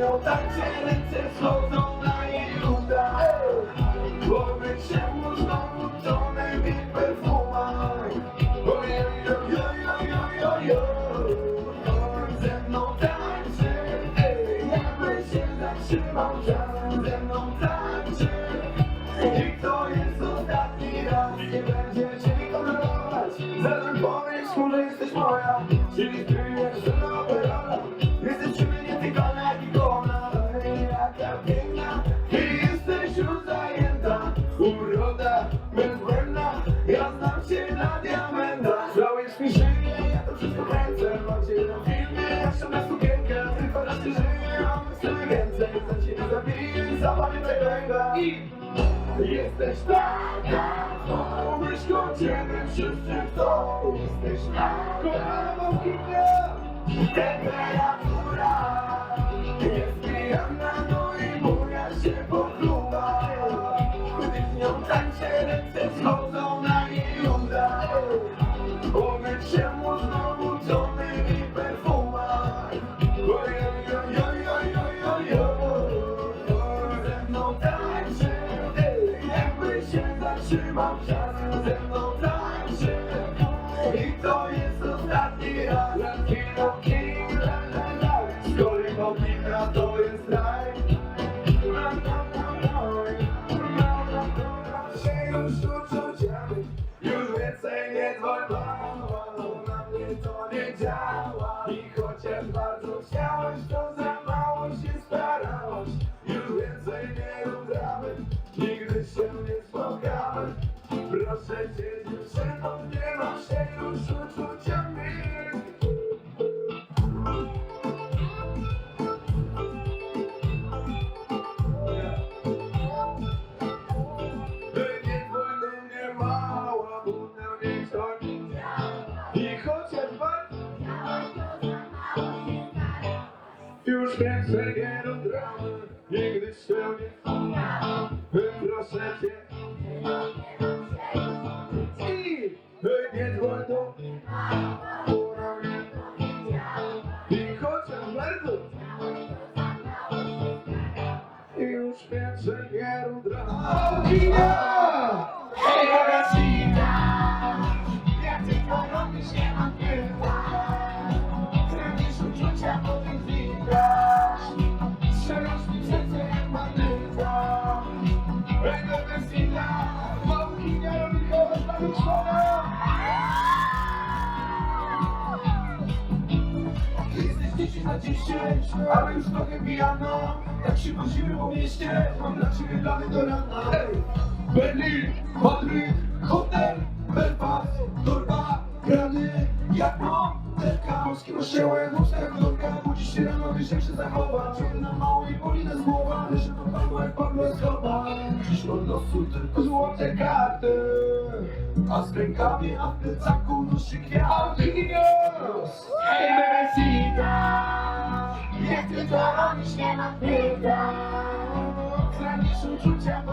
nią tańczy, ręce schodzą na jej uda Głowy czemu znowu tonę w jej perfumach. Ojojojojojojo Ze mną tańczy, ej, jakby się zatrzymał czas Ze mną tańczy. I to jest ostatni raz Nie będzie cię kontrolować Zaraz powiesz mu, że jesteś moja. Czyli Żałujesz mi żyje, ja to wszystko kręcę. Mam cię na filmie, jak ściągnę sukienkę Tylko raz ty żyje, a my chcemy więcej. Za ciebie zabiję, zapamiętaj tego I Jesteś taka, myślą ciebie wszyscy chcą Jesteś taka, kochana kinia Temperatura się zatrzymał czas Ze mną tańczy i to jest ostatni raz. Latino King, la la. La Z to jest raj. Na, na, na, na, się już uczuciami Już więcej nie dzwoń mała Na mnie to nie działa I chociaż bardzo Już nie rób dramy Nigdy się nie Proszę cię I nie mnie I chociaż bardzo Już nie rób dramy Jesteś 10 na 10, ale już trochę pijana. Tak się wozimy po mieście, mam dla ciebie plany do rana. Ej, Berlin, Madryt, hotel, Belfast, torba, grany, jak modelka. Polski kościoła, jak wąska kolorka. Budzisz się rano, wiesz jak się zachować. Czarna mało i polina z głowa, leży to Pablo jak Pablo Escobar. Dziś od losu tylko złote karty. A z rękawie, a w plecaku nosi kwiaty. Hej, bebecita, jak ty to robisz, nie mam pytań. Zranisz uczucia, potem widać.